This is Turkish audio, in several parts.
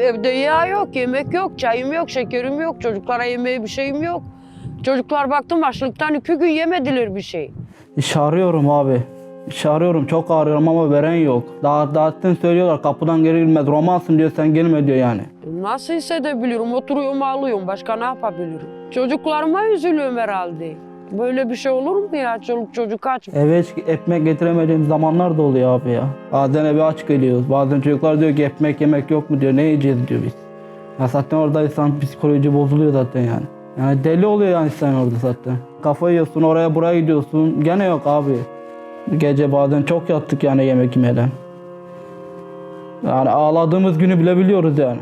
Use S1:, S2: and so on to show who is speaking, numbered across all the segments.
S1: Evde yağ yok, yemek yok, çayım yok, şekerim yok. Çocuklara yemeğe bir şeyim yok. Çocuklar baktım açlıktan iki gün yemediler bir şey.
S2: İş arıyorum abi. İş arıyorum çok arıyorum ama veren yok. Daha dağıttın söylüyorlar kapıdan geri girmez. Romansın diyor sen gelme diyor yani.
S1: Nasıl hissedebilirim? Oturuyorum ağlıyorum. Başka ne yapabilirim? Çocuklarıma üzülüyorum herhalde. Böyle bir şey olur mu ya? Çoluk çocuk aç.
S2: Eve hiç ekmek getiremediğim zamanlar da oluyor abi ya. Bazen eve aç geliyoruz. Bazen çocuklar diyor ki ekmek yemek yok mu diyor. Ne yiyeceğiz diyor biz. Ya zaten orada insan psikoloji bozuluyor zaten yani. Yani deli oluyor yani sen orada zaten. Kafayı yiyorsun oraya buraya gidiyorsun. Gene yok abi. Gece bazen çok yattık yani yemek yemeden. Yani ağladığımız günü bile biliyoruz yani.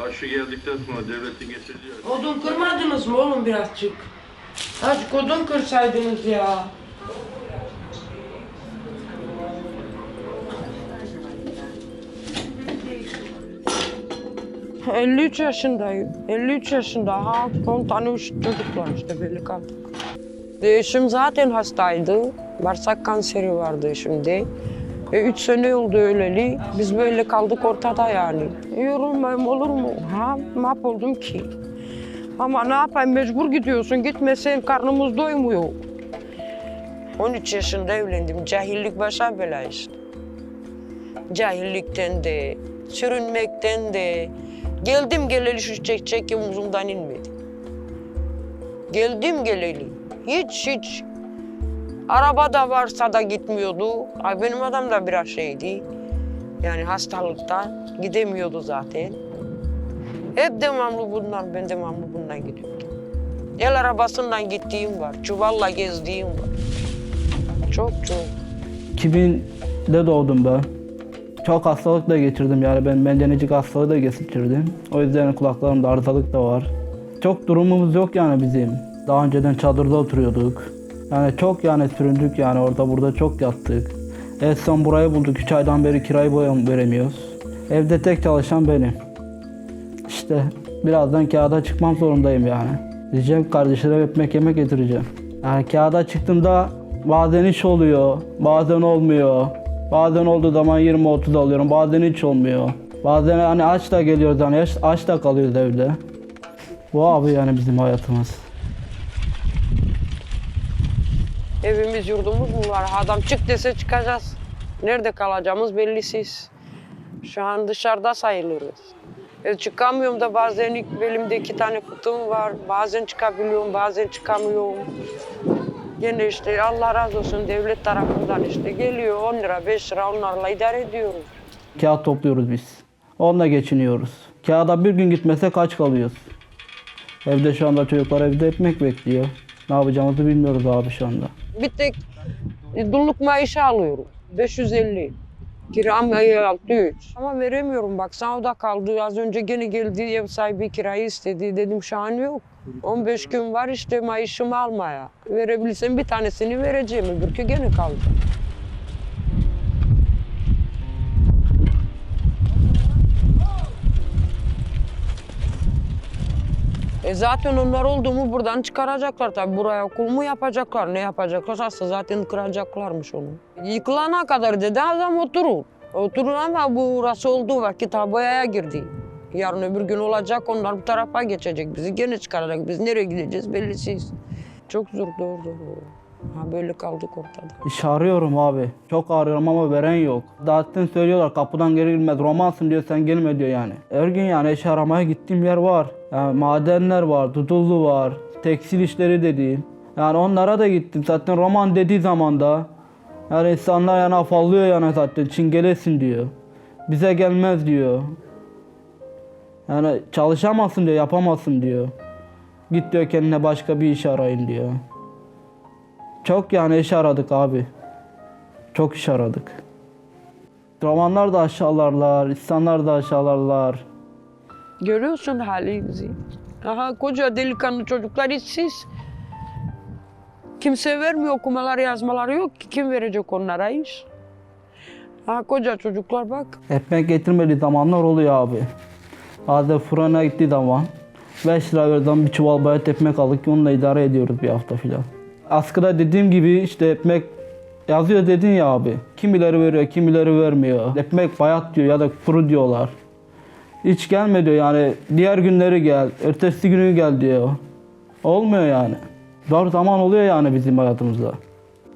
S3: Aşı geldikten sonra devletin getirdiği
S1: Odun kırmadınız mı oğlum birazcık? Azıcık odun kırsaydınız ya. ...53 yaşındayım. 53 yaşında. Ha, 10 tane çocuk var işte belli kaldık. Eşim zaten hastaydı. Bağırsak kanseri vardı şimdi. E, üç sene oldu öleli. Biz böyle kaldık ortada yani. Yorulmayayım olur mu? Ha, mahvoldum ki. Ama ne yapayım mecbur gidiyorsun. Gitmesen karnımız doymuyor. 13 yaşında evlendim. Cahillik başa bela işte. Cahillikten de, sürünmekten de. Geldim geleli şu çek çek omuzumdan inmedi. Geldim geleli. Hiç hiç. Araba da varsa da gitmiyordu. Ay benim adam da biraz şeydi. Yani hastalıkta gidemiyordu zaten. Hep devamlı bundan, ben devamlı bundan gidiyordum. El arabasından gittiğim var, çuvalla gezdiğim var. Çok çok.
S2: 2000'de doğdum ben. Çok hastalık da geçirdim yani ben mendenecik hastalığı da geçirdim. O yüzden kulaklarımda arızalık da var. Çok durumumuz yok yani bizim. Daha önceden çadırda oturuyorduk. Yani çok yani süründük yani orada burada çok yattık. En son burayı bulduk. 3 aydan beri kirayı veremiyoruz. Evde tek çalışan benim. İşte birazdan kağıda çıkmam zorundayım yani. Diyeceğim kardeşlere ekmek yemek getireceğim. Yani kağıda çıktığımda bazen iş oluyor, bazen olmuyor. Bazen olduğu zaman 20-30 alıyorum, bazen hiç olmuyor. Bazen hani aç da geliyoruz yani aç, aç da kalıyoruz evde. Bu abi yani bizim hayatımız.
S1: Evimiz yurdumuz mu var? Adam çık dese çıkacağız. Nerede kalacağımız bellisiz. Şu an dışarıda sayılırız. E, çıkamıyorum da bazen ilk belimde iki tane fıtığım var. Bazen çıkabiliyorum, bazen çıkamıyorum. Gene işte Allah razı olsun devlet tarafından işte geliyor 10 lira 5 lira onlarla idare ediyoruz.
S2: Kağıt topluyoruz biz. Onunla geçiniyoruz. Kağıda bir gün gitmese kaç kalıyoruz? Evde şu anda çocuklar evde ekmek bekliyor. Ne yapacağımızı bilmiyoruz abi şu anda.
S1: Bir tek e, dulluk maaşı alıyorum. 550. Kiram ayı 600. Ama veremiyorum bak o da kaldı. Az önce gene geldi ev sahibi kirayı istedi. Dedim şu an yok. 15 gün var işte maaşımı almaya. Verebilsem bir tanesini vereceğim. Öbürkü gene kaldı. E zaten onlar oldu mu buradan çıkaracaklar tabii. Buraya okul mu yapacaklar, ne yapacaklarsa zaten kıracaklarmış onu. Yıkılana kadar dedi adam oturur. Oturur ama bu burası olduğu vakit boyaya girdi. Yarın öbür gün olacak onlar bu tarafa geçecek bizi gene çıkaracak. Biz nereye gideceğiz bellisiz. Çok zor doğru doğru. Ha böyle kaldık ortada.
S2: İş arıyorum abi. Çok arıyorum ama veren yok. Zaten söylüyorlar kapıdan geri girmez. Romansın diyor sen gelme diyor yani. Her gün yani iş aramaya gittiğim yer var. Yani madenler var, Dudullu var, tekstil işleri dediğim. Yani onlara da gittim. Zaten roman dediği zaman da yani insanlar yani afallıyor yani zaten çingelesin diyor. Bize gelmez diyor. Yani çalışamazsın diyor, yapamazsın diyor. Git diyor kendine başka bir iş arayın diyor. Çok yani iş aradık abi. Çok iş aradık. Romanlar da aşağılarlar, insanlar da aşağılarlar.
S1: Görüyorsun halimizi. Aha koca delikanlı çocuklar işsiz. Kimse vermiyor okumalar yazmaları yok ki. Kim verecek onlara iş? Ha koca çocuklar bak.
S2: Ekmek getirmediği zamanlar oluyor abi. Bazen fırına gittiği zaman 5 lira verden bir çuval bayat ekmek aldık onunla idare ediyoruz bir hafta filan. Askıda dediğim gibi işte ekmek yazıyor dedin ya abi. Kimileri veriyor, kimileri vermiyor. Ekmek bayat diyor ya da kuru diyorlar. Hiç gelme diyor yani diğer günleri gel, ertesi günü gel diyor. Olmuyor yani. Zor zaman oluyor yani bizim hayatımızda.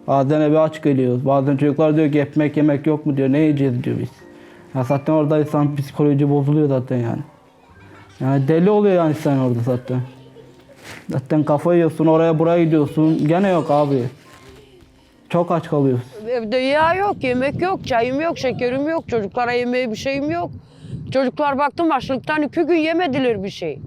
S2: Bazen eve aç geliyoruz. Bazen çocuklar diyor ki ekmek yemek yok mu diyor. Ne yiyeceğiz diyor biz. Ya zaten orada insan psikoloji bozuluyor zaten yani. Yani deli oluyor yani sen orada zaten. Zaten kafayı yiyorsun oraya buraya gidiyorsun. Gene yok abi. Çok aç kalıyorsun.
S1: Evde yağ yok, yemek yok, çayım yok, şekerim yok. Çocuklara yemeğe bir şeyim yok. Çocuklar baktım açlıktan iki gün yemediler bir şey.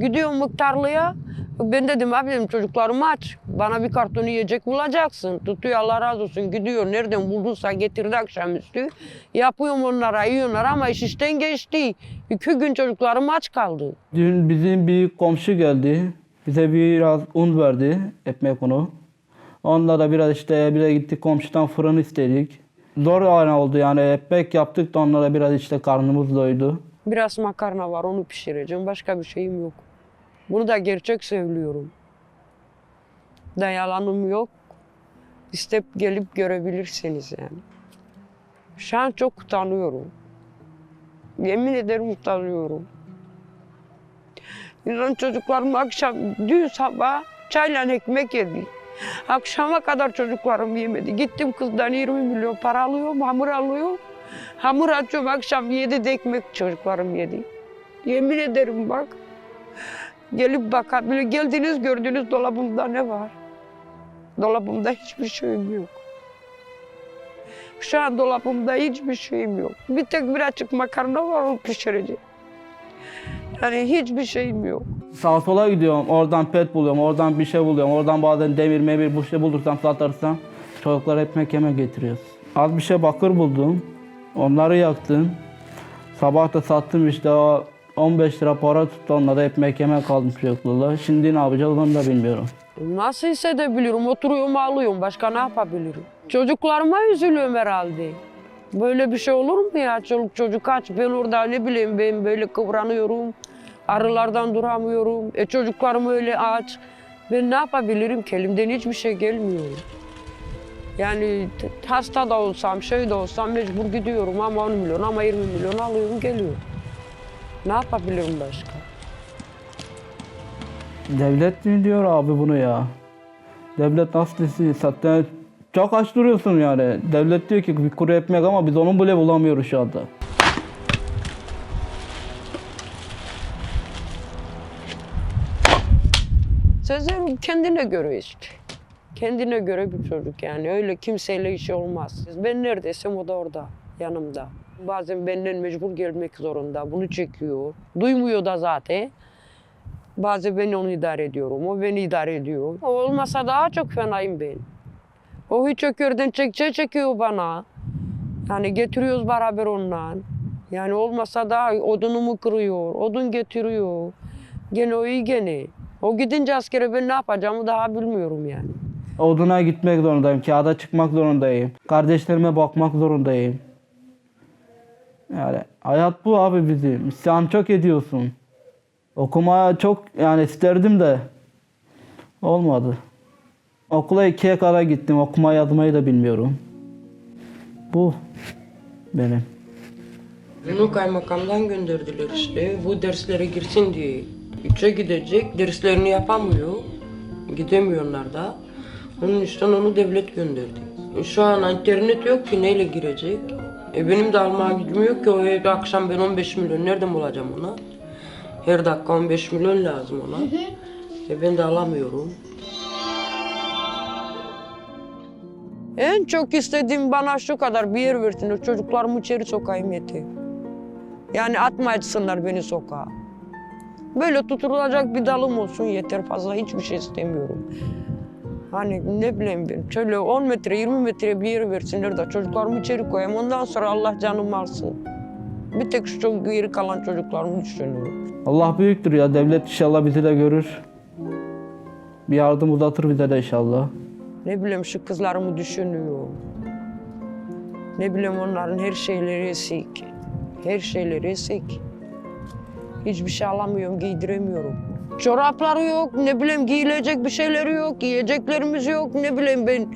S1: Gidiyorum miktarlıya. Ben dedim abi dedim çocuklarım aç. Bana bir karton yiyecek bulacaksın. Tutuyor Allah razı olsun gidiyor. Nereden bulduysa getirdi akşamüstü. Yapıyorum onlara yiyorlar ama iş işten geçti. İki gün çocuklarım aç kaldı.
S2: Dün bizim bir komşu geldi. Bize biraz un verdi. Ekmek unu. Onunla da biraz işte bir de gittik komşudan fırın istedik. Zor yani oldu yani ekmek yaptık da onlara biraz işte karnımız doydu.
S1: Biraz makarna var onu pişireceğim. Başka bir şeyim yok. Bunu da gerçek söylüyorum. Da yalanım yok. İstep gelip görebilirsiniz yani. Şu an çok utanıyorum. Yemin ederim utanıyorum. İnan çocuklarım akşam, dün sabah çayla ekmek yedi. Akşama kadar çocuklarım yemedi. Gittim kızdan 20 milyon para alıyorum, hamur alıyorum. Hamur açıyorum akşam yedi de ekmek çocuklarım yedi. Yemin ederim bak. Gelip bakabilir. Geldiniz gördünüz dolabımda ne var? Dolabımda hiçbir şeyim yok. Şu an dolabımda hiçbir şeyim yok. Bir tek bir açık makarna var onu pişireceğim. Yani hiçbir şeyim yok.
S2: Sağa sola gidiyorum. Oradan pet buluyorum. Oradan bir şey buluyorum. Oradan bazen demir memir bir şey bulursam satarsam çocuklar ekmek yemek getiriyoruz. Az bir şey bakır buldum. Onları yaktım. Sabah da sattım işte o 15 lira para tuttu onlara ekmek yemek aldım çocuklarla. Şimdi ne yapacağız onu da bilmiyorum.
S1: Nasıl hissedebilirim? Oturuyorum ağlıyorum. Başka ne yapabilirim? Çocuklarıma üzülüyorum herhalde. Böyle bir şey olur mu ya? Çoluk çocuk aç. Ben orada ne bileyim ben böyle kıvranıyorum. Arılardan duramıyorum. E çocuklarım öyle aç. Ben ne yapabilirim ki? Elimden hiçbir şey gelmiyor. Yani hasta da olsam, şey de olsam mecbur gidiyorum ama 10 milyon ama 20 milyon alıyorum geliyorum. Ne yapabilirim başka?
S2: Devlet mi diyor abi bunu ya? Devlet nasıl desin? Zaten çok aç duruyorsun yani. Devlet diyor ki bir kuru ekmek ama biz onu bile bulamıyoruz şu anda.
S1: Sezer kendine göre işte. Kendine göre bir çocuk yani. Öyle kimseyle işi olmaz. Ben neredeysem o da orada, yanımda. Bazen benden mecbur gelmek zorunda. Bunu çekiyor. Duymuyor da zaten. Bazen ben onu idare ediyorum. O beni idare ediyor. Olmasa daha çok fenayım ben. O hiç ökörden çekçe çekiyor bana. Yani getiriyoruz beraber onunla. Yani olmasa daha odunumu kırıyor, odun getiriyor. Gene o iyi gene. O gidince askere ben ne yapacağımı daha bilmiyorum yani.
S2: Oduna gitmek zorundayım. Kağıda çıkmak zorundayım. Kardeşlerime bakmak zorundayım. Yani hayat bu abi bizim. İsyan çok ediyorsun. Okumaya çok yani isterdim de olmadı. Okula ikiye kadar gittim. Okuma yazmayı da bilmiyorum. Bu benim.
S1: Bunu kaymakamdan gönderdiler işte. Bu derslere girsin diye. Üçe gidecek. Derslerini yapamıyor. Gidemiyorlar da. Onun için onu devlet gönderdi. Şu an internet yok ki neyle girecek? E benim de almaya gücüm yok ki. O evde akşam ben 15 milyon nereden bulacağım ona? Her dakika 15 milyon lazım ona. E ben de alamıyorum. En çok istediğim bana şu kadar bir yer versin. Çocuklarımı içeri sokayım yeter. Yani atmayasınlar beni sokağa. Böyle tutulacak bir dalım olsun yeter fazla hiçbir şey istemiyorum. Hani ne bileyim ben şöyle 10 metre 20 metre bir yer versinler de çocuklarımı içeri koyayım ondan sonra Allah canımı alsın. Bir tek şu çok geri kalan çocuklarımı düşünüyorum.
S2: Allah büyüktür ya. Devlet inşallah bizi de görür. Bir yardım uzatır bize de inşallah.
S1: Ne bileyim şu kızlarımı düşünüyor. Ne bileyim onların her şeyleri eksik. Her şeyleri eksik. Hiçbir şey alamıyorum, giydiremiyorum. Çorapları yok, ne bileyim giyilecek bir şeyleri yok, yiyeceklerimiz yok, ne bileyim ben.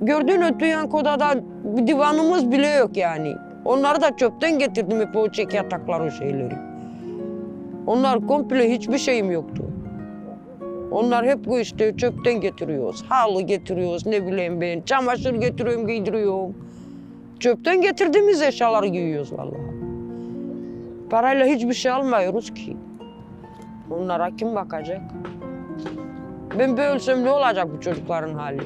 S1: Gördüğün ötüyen kodada bir divanımız bile yok yani. Onları da çöpten getirdim hep o çek yatakları şeyleri. Onlar komple hiçbir şeyim yoktu. Onlar hep bu işte çöpten getiriyoruz. Halı getiriyoruz ne bileyim ben. Çamaşır getiriyorum giydiriyorum. Çöpten getirdiğimiz eşyaları giyiyoruz vallahi. Parayla hiçbir şey almıyoruz ki. Onlara kim bakacak? Ben bir ölsem ne olacak bu çocukların hali?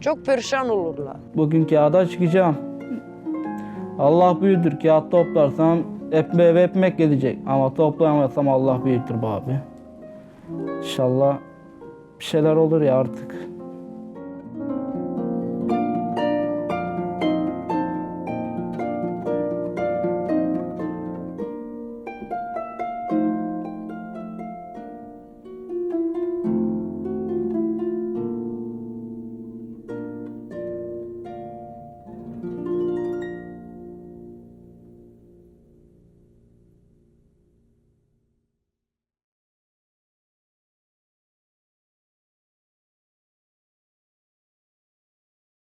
S1: Çok perişan olurlar.
S2: Bugün kağıda çıkacağım. Allah büyüktür. Kağıt toplarsam ekme, eve ekmek gelecek. Ama toplayamazsam Allah büyüktür be abi. İnşallah bir şeyler olur ya artık.